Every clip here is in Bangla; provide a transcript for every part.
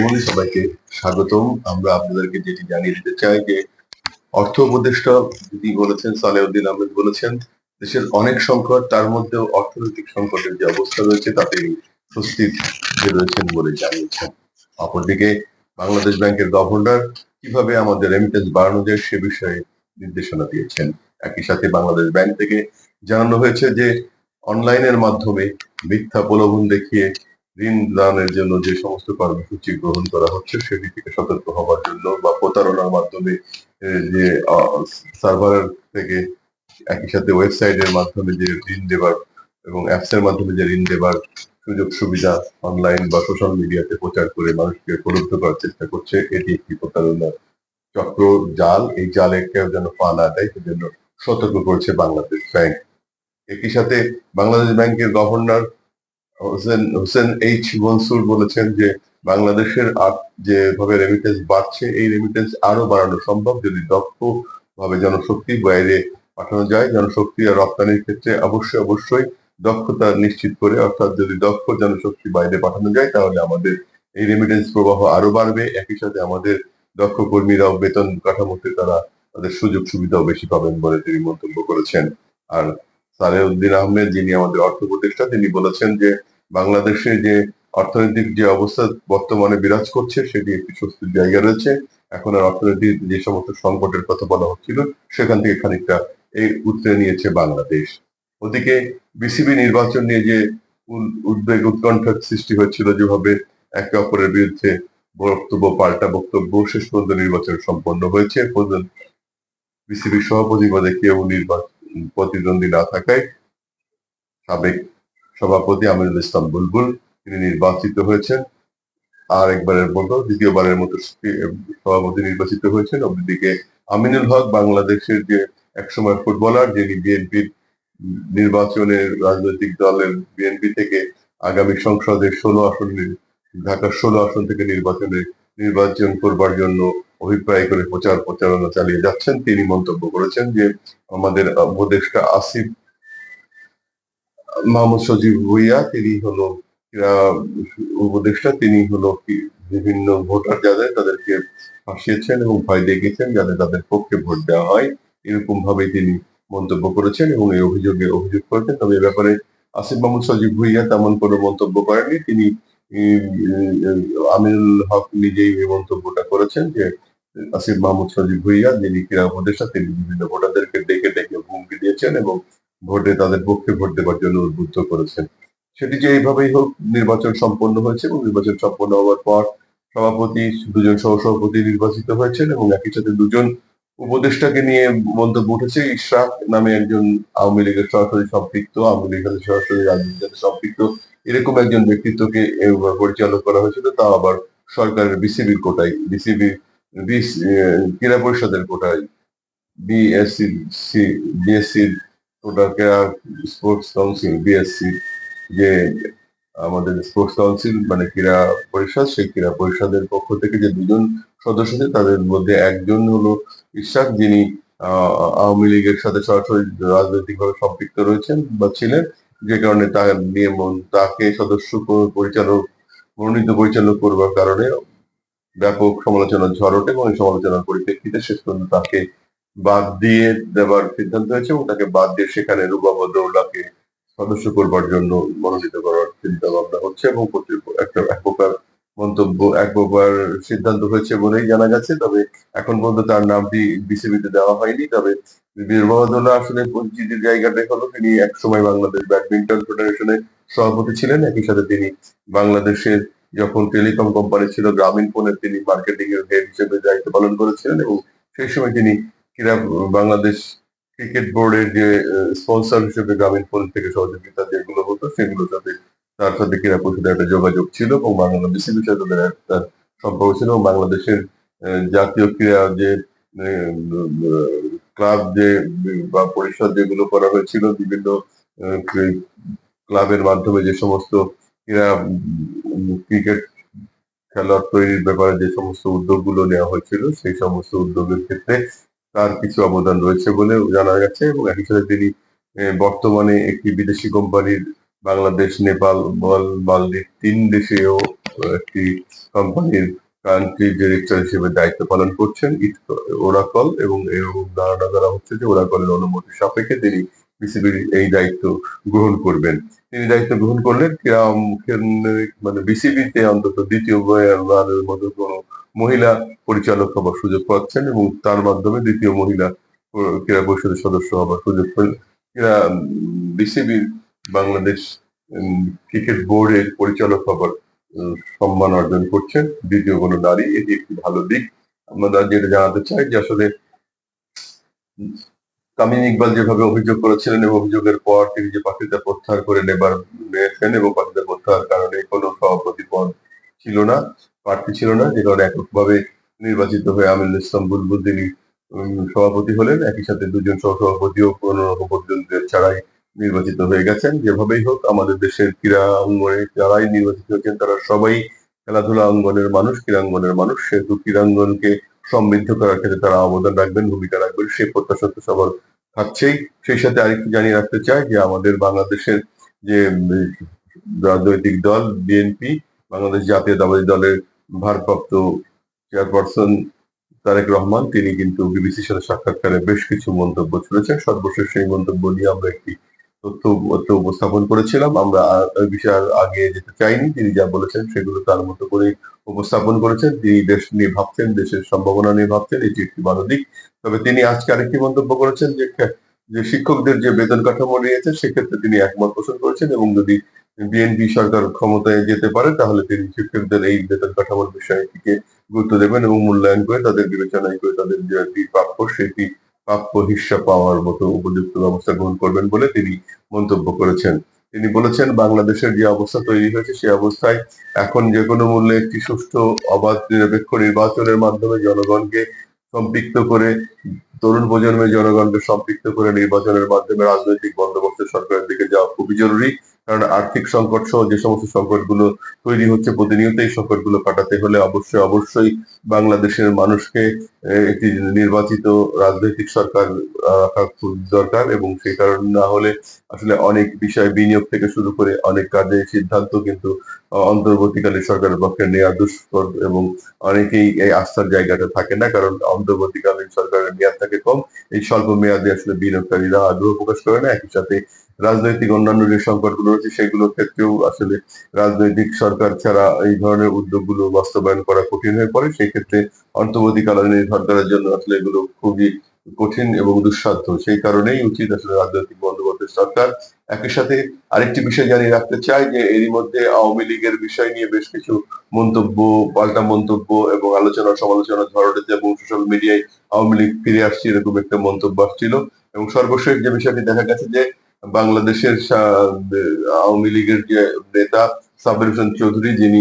মন্ডলী সবাইকে স্বাগতম। আমরা আপনাদেরকে যেটি জানিয়ে দিতে চাই যে, অর্থ উপদেষ্টা বলেছেন, সালেউদ্দিন আহমেদ বলেছেন, দেশের অনেক সংকট, তার মধ্যেও অর্থনৈতিক সংকটের যে অবস্থা রয়েছে, তাতে রয়েছেন বলে জানিয়েছেন। অপরদিকে, বাংলাদেশ ব্যাংকের গভর্নর কীভাবে আমাদের রেমিটেন্স বাড়ানো যায়, সে বিষয়ে নির্দেশনা দিয়েছেন। একই সাথে বাংলাদেশ ব্যাংক থেকে জানানো হয়েছে যে অনলাইনের মাধ্যমে মিথ্যা প্রলোভন দেখিয়ে ঋণ দানের জন্য যে সমস্ত কর্মসূচি গ্রহণ করা হচ্ছে সেটি থেকে সতর্ক হওয়ার জন্য বা প্রতারণার মাধ্যমে যে সার্ভার থেকে একই সাথে ওয়েবসাইটের মাধ্যমে যে ঋণ দেবার এবং অ্যাপস এর মাধ্যমে যে ঋণ দেবার সুযোগ সুবিধা অনলাইন বা সোশ্যাল মিডিয়াতে প্রচার করে মানুষকে প্রলুব্ধ করার চেষ্টা করছে, এটি একটি প্রতারণার চক্র, জাল। এই জালে কেউ যেন পা না দেয়, সেজন্য সতর্ক করছে বাংলাদেশ ব্যাংক। একই সাথে বাংলাদেশ ব্যাংকের গভর্নর হোসেন হোসেন এইচ মনসুর বলেছেন যে, বাংলাদেশের যেভাবে রেমিটেন্স বাড়ছে, এই রেমিটেন্স আরও বাড়ানো সম্ভব যদি দক্ষ ভাবে জনশক্তি বাইরে পাঠানো যায়। জনশক্তি আর রপ্তানির ক্ষেত্রে অবশ্যই অবশ্যই দক্ষতা নিশ্চিত করে, অর্থাৎ যদি দক্ষ জনশক্তি বাইরে পাঠানো যায়, তাহলে আমাদের এই রেমিটেন্স প্রবাহ আরও বাড়বে। একই সাথে আমাদের দক্ষ কর্মীরাও বেতন কাঠামোতে তারা তাদের সুযোগ সুবিধাও বেশি পাবেন বলে তিনি মন্তব্য করেছেন। আর সালেউদ্দিন আহমেদ, যিনি আমাদের অর্থ উপদেষ্টা তিনি বলেছেন যে বাংলাদেশে যে অর্থনৈতিক যে অবস্থা বর্তমানে বিরাজ করছে, সেটি একটি স্বস্তির জায়গা রয়েছে। এখন আর অর্থনৈতিক যে সমস্ত সংকটের কথা বলা হচ্ছিল, সেখান থেকে খানিকটা এই উতরে নিয়েছে বাংলাদেশ। ওদিকে বিসিবি নির্বাচন নিয়ে যে উদ্বেগ উৎকণ্ঠার সৃষ্টি হয়েছিল যেভাবে একে অপরের বিরুদ্ধে বক্তব্য, পাল্টা বক্তব্য, শেষ পর্যন্ত নির্বাচন সম্পন্ন হয়েছে। বিসিবি সভাপতি পদে কেউ নির্বাচন প্রতিদ্বন্দ্বী না থাকায় সাবেক সভাপতি আমিরুল ইসলাম বুলবুল, তিনি নির্বাচিত হয়েছেন। আর একবারের মতো, দ্বিতীয়বারের মতো সভাপতি নির্বাচিত হয়েছেন। অন্যদিকে আমিনুল হক, বাংলাদেশের যে একসময় ফুটবলার, যিনি বিএনপির নির্বাচনের রাজনৈতিক দলের বিএনপি থেকে আগামী সংসদে ষোলো আসন ঢাকার ষোলো আসন থেকে নির্বাচনে নির্বাচন করবার জন্য অভিপ্রায় করে প্রচার প্রচারণা চালিয়ে যাচ্ছেন। তিনি মন্তব্য করেছেন যে আমাদের উপদেষ্টা আসিফ মোহাম্মদ সজীব ভুইয়া, তিনি হলো ক্রীড়া উপদেষ্টা, তিনি হলো বিভিন্ন ভোটার যাদের তাদেরকে ফাঁসিয়েছেন এবং ভয় দেখিয়েছেন যাতে তাদের পক্ষে ভোট দেওয়া হয়। এরকম ভাবে তিনি মন্তব্য করেছেন এবং এই অভিযোগে অভিযোগ করেছেন। তবে এ ব্যাপারে আসিফ মোহাম্মদ সজীব ভুইয়া তেমন কোনো মন্তব্য করেননি। তিনি আমিনুল হক নিজেই এই মন্তব্যটা করেছেন যে আসিফ মাহমুদ সজীব ভুইয়া, যিনি ক্রীড়া উপদেষ্টা, তিনি বিভিন্ন ভোটারদেরকে ডেকে ডেকে হুমকি দিয়েছেন এবং ভোটে তাদের পক্ষে ভোট দেওয়ার জন্য উদ্বুদ্ধ করেছেন। সেটি যে এইভাবেই হোক, নির্বাচন সম্পন্ন হয়েছে এবং নির্বাচন সম্পন্ন হওয়ার পর সভাপতি, দুজন সহসভাপতি নির্বাচিত হয়েছেন এবং একই সাথে দুজন উপদেষ্টাকে নিয়ে মন্তব্য উঠেছে। ইশরাক নামে একজন আওয়ামী লীগের সরাসরি সম্পৃক্ত, আওয়ামী লীগের সরাসরি রাজনীতির সম্পৃক্ত এরকম একজন ব্যক্তিত্বকে পরিচালনা করা হয়েছিল, তাও আবার সরকারের বিসিবির কোটায়। বিসিবি ক্রীড়া পরিষদের কোটায় বিএসসি সি বিএসসি ক্রীড়া স্পোর্টস কাউন্সিল বিএসসি যে আমাদের স্পোর্টস কাউন্সিল মানে ক্রীড়া পরিষদ, সেই ক্রীড়া পরিষদের পক্ষ থেকে যে দুজন সদস্য আছে, তাদের মধ্যে একজন হলো ইশাক যিনি আওয়ামী লীগের সাথে সরাসরি রাজনৈতিকভাবে সম্পৃক্ত রয়েছেন বা ছিলেন, যে কারণে তার নিয়ে তাকে সদস্য পরিচালক, মনোনীত পরিচালক করবার কারণে ব্যাপক সমালোচনার ঝড় ওঠে এবং এই সমালোচনার পরিপ্রেক্ষিতে শেষ পর্যন্ত তাকে বাদ দিয়ে দেওয়ার সিদ্ধান্ত হয়েছে এবং তাকে বাদ দিয়ে সেখানে রূপাবদ্রউল্লাহকে সদস্য করবার জন্য মনোনীত করার চিন্তা ভাবনা হচ্ছে এবং একটা এক প্রকার মন্তব্য এক প্রকার সিদ্ধান্ত হয়েছে বলেই জানা গেছে। তবে এখন পর্যন্ত তার নামটি বিসিবিতে দেওয়া হয়নি। তবে রূপাবদ্রউল্লাহ আসলে পরিচিতির জায়গাটা হলো তিনি একসময় বাংলাদেশ ব্যাডমিন্টন ফেডারেশনের সভাপতি ছিলেন। একই সাথে তিনি বাংলাদেশের যখন টেলিকম কোম্পানি ছিল, গ্রামীণ ফোনের তিনি মার্কেটিং এর হেড হিসেবে দায়িত্ব পালন করেছিলেন এবং সেই সময় তিনি ক্রীড়া, বাংলাদেশ ক্রিকেট বোর্ডের যে স্পন্সর হিসেবে গ্রামীণ ফোন থেকে সহযোগিতা যেগুলো হতো, সেগুলোর সাথে তার সাথে ক্রীড়া পরিষদের একটা যোগাযোগ ছিল এবং বাংলা বিসিবির সাথে একটা সম্পর্ক ছিল এবং বাংলাদেশের জাতীয় ক্রীড়া যে ক্লাব যে, বা পরিষদ যেগুলো করা হয়েছিল, বিভিন্ন ক্লাবের মাধ্যমে যে সমস্ত ক্রীড়া ক্রিকেট খেলোয়াড় তৈরির ব্যাপারে যে সমস্ত উদ্যোগগুলো নেওয়া হয়েছিল, সেই সমস্ত উদ্যোগের ক্ষেত্রে তার কিছু অবদান রয়েছে বলে জানা গেছে এবং একই সাথে তিনি বর্তমানে একটি বিদেশি কোম্পানির বাংলাদেশ, নেপাল মালদ্বীপ তিন দেশেও একটি কোম্পানির কান্ট্রি ডিরেক্টর হিসেবে দায়িত্ব পালন করছেন ওরাকল এবং এবং ধারণা করা হচ্ছে যে ওরাকলের অনুমতি সাপেক্ষে তিনি বিসিবির এই দায়িত্ব গ্রহণ করবেন। তিনি দায়িত্ব গ্রহণ করলেন ক্রীড়া মানে বিসিবিতে অন্তত দ্বিতীয় বারের মতো কোনো মহিলা পরিচালক হবার সুযোগ পাচ্ছেন এবং তার মাধ্যমে দ্বিতীয় মহিলা ক্রীড়া পরিষদের সদস্য হবার সুযোগ ক্রীড়া বিসিবির বাংলাদেশ ক্রিকেট বোর্ডের পরিচালক হবার সম্মান অর্জন করছেন। দ্বিতীয় কোনো নারী, এটি একটি ভালো দিক। আমরা যেটা জানাতে চাই যে আসলে তামিম ইকবাল যেভাবে অভিযোগ করেছিলেন এবং অভিযোগের পর তিনি যে প্রার্থিতা প্রত্যাহার করে নেবার নিয়েছেন এবং প্রার্থিতা প্রত্যাহার কারণে কোনো সভাপতি পদ ছিল না, প্রার্থী ছিল না, যে কারণে এককভাবে নির্বাচিত হয়ে আমিনুল ইসলাম বুলবুল সভাপতি হলেন। একই সাথে দুজন সহসভাপতিও কোনো রকম প্রতিদ্বন্দ্বিতা ছাড়াই নির্বাচিত হয়ে গেছেন। যেভাবেই হোক, আমাদের দেশের ক্রীড়া অঙ্গনে যারাই নির্বাচিত হয়েছেন, তারা সবাই খেলাধুলা অঙ্গনের মানুষ ক্রীড়াঙ্গনের মানুষ। সেহেতু ক্রীড়াঙ্গনকে সমৃদ্ধ করার ক্ষেত্রে তারা অবদান রাখবেন, ভূমিকা রাখবেন। সেই প্রত্যাশা তো সবার থাকছেই। সেই সাথে আরেকটু জানিয়ে রাখতে চাই যে আমাদের বাংলাদেশের যে রাজনৈতিক দল, বিএনপি, বাংলাদেশ জাতীয়তাবাদী দলের ভারপ্রাপ্ত চেয়ারপারসন তারেক রহমান, তিনি কিন্তু বিবিসির সাথে সাক্ষাৎকারে বেশ কিছু মন্তব্য ছুড়েছেন। সর্বশেষ সেই মন্তব্য নিয়ে আমরা একটি তথ্য উপস্থাপন করেছিলাম। আমরা এই বিষয়ে আগে যেতে চাইনি। তিনি যা বলেছেন সেগুলো তার মতো করে উপস্থাপন করেছেন। তিনি দেশ নিয়ে ভাবছেন, দেশের সম্ভাবনা নিয়ে ভাবছেন, এটি একটি ভালো দিক। তবে তিনি আজকে আরেকটি মন্তব্য করেছেন যে যে শিক্ষকদের যে বেতন কাঠামো নিয়েছে সেক্ষেত্রে তিনি একমত পোষণ করেছেন এবং যদি বিএনপি সরকার ক্ষমতায় যেতে পারে, তাহলে তিনি শিক্ষকদের এই বেতন কাঠামোর বিষয়টিকে গুরুত্ব দেবেন এবং মূল্যায়ন করে তাদের বিবেচনায় করে তাদের যেটি প্রাপ্য সেটি প্রাপ্য হিস্সা পাওয়ার মতো উপযুক্ত ব্যবস্থা গ্রহণ করবেন বলে তিনি মন্তব্য করেছেন। তিনি বলেছেন, বাংলাদেশের যে অবস্থা তৈরি হয়েছে সেই অবস্থায় এখন যে কোনো মূল্যে একটি সুষ্ঠু, অবাধ, নিরপেক্ষ নির্বাচনের মাধ্যমে জনগণকে সম্পৃক্ত করে, তরুণ প্রজন্মের জনগণকে সম্পৃক্ত করে নির্বাচনের মাধ্যমে রাজনৈতিক বন্দোবস্ত সরকারের দিকে যাওয়া খুবই জরুরি। কারণ আর্থিক সংকট সহ যে সমস্ত সংকটগুলো তৈরি হচ্ছে প্রতিনিয়ত এই সংকটগুলো কাটাতে হলে অবশ্যই অবশ্যই বাংলাদেশের মানুষকে একটি নির্বাচিত রাজনৈতিক সরকার রাখা খুব দরকার এবং সেই কারণে না হলে আসলে অনেক বিষয় বিনিয়োগ থেকে শুরু করে অনেক কাজে সিদ্ধান্ত কিন্তু অন্তর্বর্তীকালীন সরকারের পক্ষে নেওয়া দুষ্কর এবং অনেকেই এই আস্থার জায়গাটা থাকে না কারণ অন্তর্বর্তীকালীন সরকারের মেয়াদ থাকে কম। এই স্বল্প মেয়াদে আসলে বিনিয়োগকারীরা আগ্রহ প্রকাশ করে না। একই সাথে রাজনৈতিক অন্যান্য যে সংকটগুলো রয়েছে, সেগুলোর ক্ষেত্রেও আসলে রাজনৈতিক সরকার ছাড়া এই ধরনের উদ্যোগগুলো বাস্তবায়ন করা কঠিন হয়ে পড়ে। সেই ক্ষেত্রে অন্তর্বর্তীকালীন সরকারের জন্য আসলে এগুলো খুবই কঠিন এবং দুঃসাধ্য। সেই কারণেই উচিত আসলে রাজনৈতিক বন্দোবস্তের সরকার। একই সাথে আরেকটি বিষয় জানিয়ে রাখতে চাই যে, এরই মধ্যে আওয়ামী লীগের বিষয় নিয়ে বেশ কিছু মন্তব্য, পাল্টা মন্তব্য এবং আলোচনা সমালোচনা ধরনের এবং সোশ্যাল মিডিয়ায় আওয়ামী লীগ ফিরে আসছে, এরকম একটা মন্তব্য আসছিল। এবং সর্বশেষ যে বিষয়টি দেখা গেছে যে বাংলাদেশের আওয়ামী লীগের যে নেতা সাবির হোসেন চৌধুরী যিনি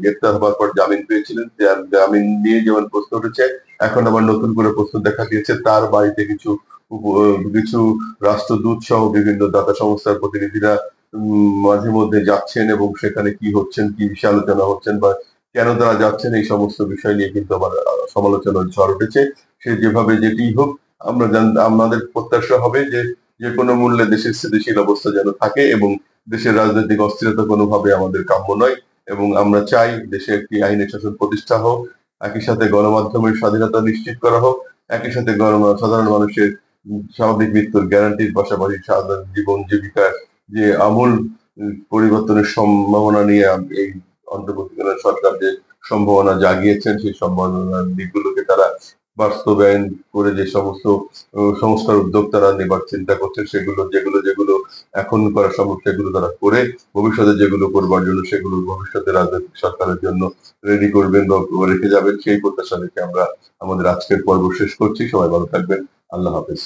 গ্রেপ্তার হওয়ার পর জামিন পেয়েছিলেন জামিন নিয়ে যেমন প্রশ্ন উঠেছে এখন আবার নতুন করে প্রশ্ন দেখা দিয়েছে তার বাড়িতে কিছু কিছু রাষ্ট্রদূত সহ বিভিন্ন দাতা সংস্থার প্রতিনিধিরা মাঝে মধ্যে যাচ্ছেন এবং সেখানে কি হচ্ছেন কি বিষয়ে আলোচনা হচ্ছেন বা কেন তারা যাচ্ছেন এই সমস্ত বিষয় নিয়ে কিন্তু আমার আহ, সমালোচনার ঝড় উঠেছে। সে যেভাবে যেটি হোক আমরা আমাদের প্রত্যাশা হবে যে যে কোনো মূল্যে দেশের স্থিতিশীল অবস্থা যেন থাকে এবং দেশের রাজনৈতিক অস্থিরতা কোনোভাবে আমাদের কাম্য নয় এবং আমরা চাই দেশে একটি আইনের শাসন প্রতিষ্ঠা হোক, একই সাথে গণমাধ্যমের স্বাধীনতা নিশ্চিত করা হোক, একই সাথে সাধারণ মানুষের স্বাভাবিক মৃত্যুর গ্যারান্টির পাশাপাশি সাধারণ জীবন জীবিকার যে আমূল পরিবর্তনের সম্ভাবনা নিয়ে এই অন্তর্বর্তীকালীন সরকার যে সম্ভাবনা জাগিয়েছেন, সেই সম্ভাবনার দিকগুলোকে তারা বাস্তবায়ন করে যে সমস্ত সংস্কার উদ্যোগ তারা নেবার চিন্তা করছেন, সেগুলো, যেগুলো যেগুলো এখন করা সম্ভব, সেগুলো তারা করে ভবিষ্যতে যেগুলো করবার জন্য, সেগুলো ভবিষ্যতে রাজনৈতিক সরকারের জন্য রেডি করবেন বা রেখে যাবেন, সেই প্রত্যাশা রেখে আমরা আমাদের আজকের পর্ব শেষ করছি। সবাই ভালো থাকবেন। আল্লাহ হাফেজ।